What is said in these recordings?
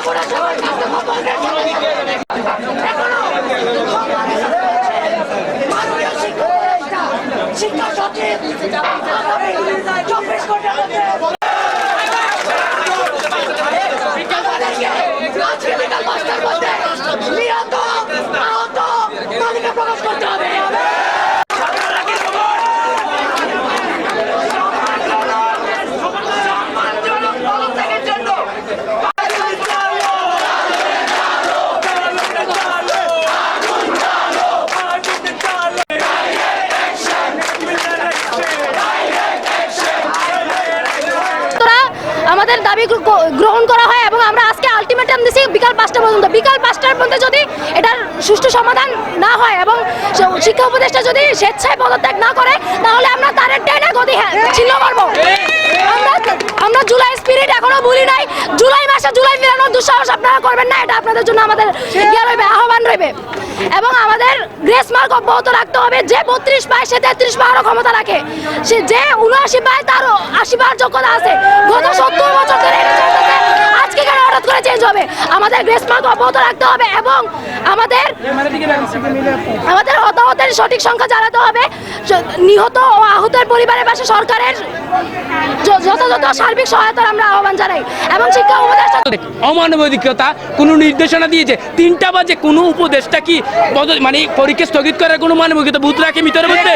laboratorio. গ্রহণ করা হয় আলটিমেটাম দিছি, বিকাল পাঁচটা পর্যন্ত। বিকাল পাঁচটার মধ্যে যদি এটার সুষ্ঠু সমাধান না হয় এবং শিক্ষা উপদেষ্টা যদি স্বেচ্ছায় পদত্যাগ না করে, তাহলে আমরা তারের টেনে গতি হ্যাঁ- ছিন্ন করব। আমরা জুলাই স্পিরিট এখনও ভুলি নাই। জুলাই মাসে জুলাই ফেরানোর দুঃসাহস আপনারা করবেন না, এটা আপনাদের জন্য আমাদের ইয়ে রইবে, আহ্বান রইবে। এবং আমাদের গ্রেস মার্ক অব্যাহত রাখতে হবে, যে বত্রিশ পায় সে তেত্রিশ পাওয়ারও ক্ষমতা রাখে। সে যে উনআশি পায় তারও আশি পাওয়ার যোগ্যতা আছে। গত সত্তর বছর ধরে আজকে কেন হঠাৎ করে চেঞ্জ হবে? আমাদের গ্রেস মার্ক অব্যাহত রাখতে হবে এবং আমাদের আমাদের হতাহতের সঠিক সংখ্যা জানাতে হবে। নিহত ও আহতের পরিবারের পাশে সরকারের যথাযথ সার্বিক সহায়তার আমরা আহ্বান জানাই এবং শিক্ষা উপদেষ্টা অমানবিকতা কোনো নির্দেশনা দিয়েছে। তিনটা বাজে কোনো উপদেশটা কি মানে পরীক্ষা স্থগিত করার কোনো মানবিকতা বুথ রাখে ভিতরে মধ্যে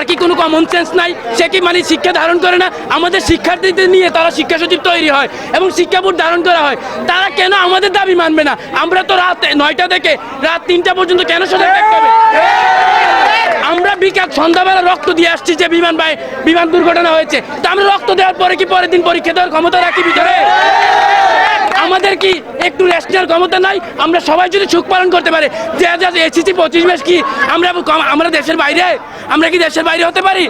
তার কি কোনো কমন সেন্স নাই? সে কি মানে শিক্ষা ধারণ করে না? আমাদের শিক্ষার্থীদের নিয়ে তারা শিক্ষা সচিব তৈরি হয় এবং শিক্ষা বোর্ড ধারণ করা হয়। তারা কেন আমাদের দাবি মানবে না? আমরা তো রাত নয়টা থেকে রাত তিনটা পর্যন্ত কেন সজাগ আমরা বিকাল সন্ধ্যাবেলা রক্ত দিয়ে আসছি যে বিমান বাই বিমান দুর্ঘটনা হয়েছে। তা আমরা রক্ত দেওয়ার পরে কি পরের দিন পরীক্ষা দেওয়ার ক্ষমতা রাখি ভিতরে? আমাদের কি একটু নেওয়ার ক্ষমতা নাই? আমরা সবাই যদি সুখ পালন করতে পারে, যে এসিসি পঁচিশ মাস কি আমরা আমরা দেশের বাইরে? আমরা কি দেশের বাইরে হতে পারি?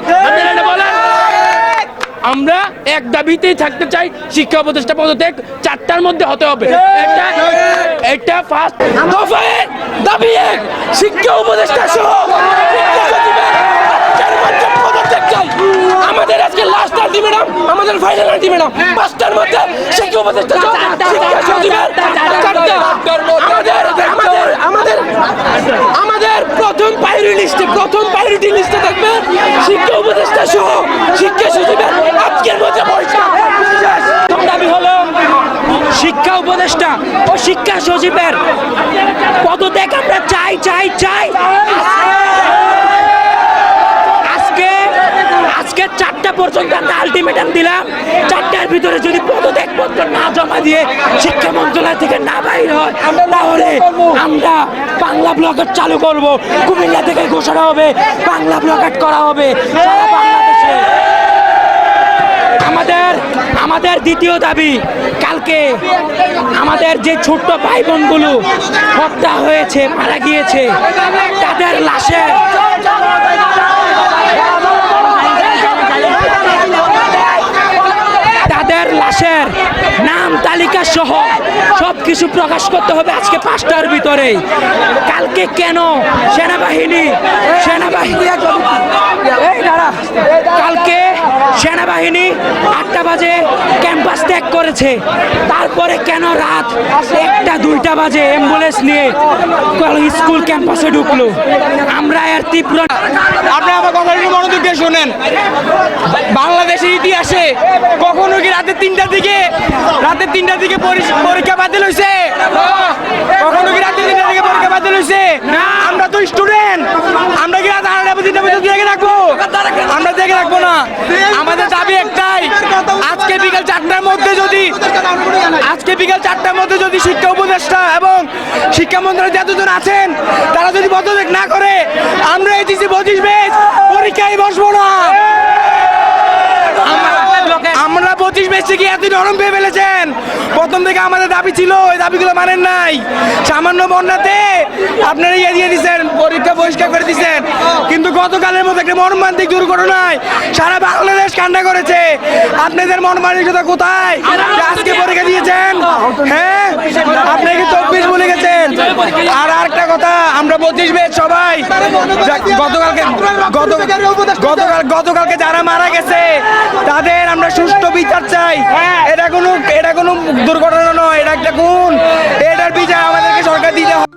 আমরা এক দাবিতেই থাকতে চাই শিক্ষা উপদেষ্টা পদত্যাগ। চারটার মধ্যে হতে হবে। এটা এটা ফার্স্ট দাবি এক। শিক্ষা উপদেষ্টা সহ শিক্ষা সচিবের চার মধ্যে পদত্যাগ চাই আমাদের আজকে লাস্ট আলটিমেটাম আমাদের ফাইনাল আলটিমেটাম পাঁচটার মধ্যে শিক্ষা উপদেষ্টা? শিক্ষা সচিবের আমাদের আমাদের আমাদের আমাদের প্রথম প্রায়োরিটি লিস্টে প্রথম প্রায়োরিটি লিস্টে থাকবে শিক্ষা উপদেষ্টা সহ শিক্ষা সচিবের আজকের মধ্যে। প্রথম দাবি হলো শিক্ষা উপদেষ্টা ও শিক্ষা সচিবের পদত্যাগ আমরা চাই চাই চাই আজকে আজকে চারটা পর্যন্ত আমরা আলটিমেটাম দিলাম। চারটার ভিতরে যদি পদত্যাগ পত্র না জমা দিয়ে শিক্ষা মন্ত্রণালয় থেকে না বাইর হয়, তাহলে আমরা বাংলা ব্লকেট চালু করব। কুমিল্লা থেকে ঘোষণা হবে, বাংলা ব্লকেট করা হবে। বাংলাদেশে। আমাদের আমাদের দ্বিতীয় দাবি, কালকে আমাদের যে ছোট্ট ভাই বোনগুলো হত্যা হয়েছে, মারা গিয়েছে, তাদের লাশের লাশের নাম, তালিকা সহ সব কিছু প্রকাশ করতে হবে আজকে পাঁচটার ভিতরে। কালকে কেন সেনাবাহিনী সেনাবাহিনী কালকে সেনাবাহিনী আটটা বাজে ক্যাম্পাস ত্যাগ করেছে। তারপরে কেন রাত একটা, দুইটা বাজে অ্যাম্বুলেন্স নিয়ে স্কুল ক্যাম্পাসে ঢুকলো? আমরা আপনি আমার কথা একটু মনোযোগ দিয়ে শোনেন। বাংলাদেশের ইতিহাসে কখনো কি রাতের তিনটার দিকে রাতের তিনটার দিকে পরি- পরীক্ষা বাতিল হয়েছে কখনো কি রাতের তিনটার দিকে পরীক্ষা বাতিল হয়েছে আমরা তো স্টুডেন্ট আমরা কি রাত আড়াইটা তিনটা পর্যন্ত দেখে রাখব? আমরা দেখে রাখব না। আমাদের দাবি একটাই। আজকে বিকেল চারটার মধ্যে যদি আজকে বিকেল চারটার মধ্যে যদি শিক্ষা উপদেষ্টা এবং শিক্ষামন্ত্রী যতজন আছেন, তারা যদি পদত্যাগ না করে, আমরা এটিসি পঁচিশ বেশ পরীক্ষায় বসবো না আমরা- পঁচিশ বেচ থেকে এত নরম পেয়ে ফেলেছেন। প্রথম থেকে আমাদের দাবি ছিল, ওই দাবিগুলো মানেন নাই। সামান্য বন্যাতে আপনারা ইয়ে দিয়ে দিচ্ছেন পরীক্ষা বহিষ্কার করে দিচ্ছেন কিন্তু গতকালের মতো একটা মর্মান্তিক দুর্ঘটনায় সারা বাংলাদেশ কান্না করেছে। আপনাদের মর্মান্তিকতা কোথায়? আজকে পরীক্ষা দিয়েছেন হ্যাঁ? আপনি কি চব্বিশ বলে গেছেন? আর আরেকটা কথা, আমরা পঁচিশ বেচ সবাই গতকালকে গতকাল, গতকালকে যারা মারা গেছে, তাদের সুষ্ঠু বিচার চাই। এটা কোনো এটা কোনো দুর্ঘটনা নয় এটা একটা গুণ। এটার বিচার আমাদেরকে সরকার দিতে হবে।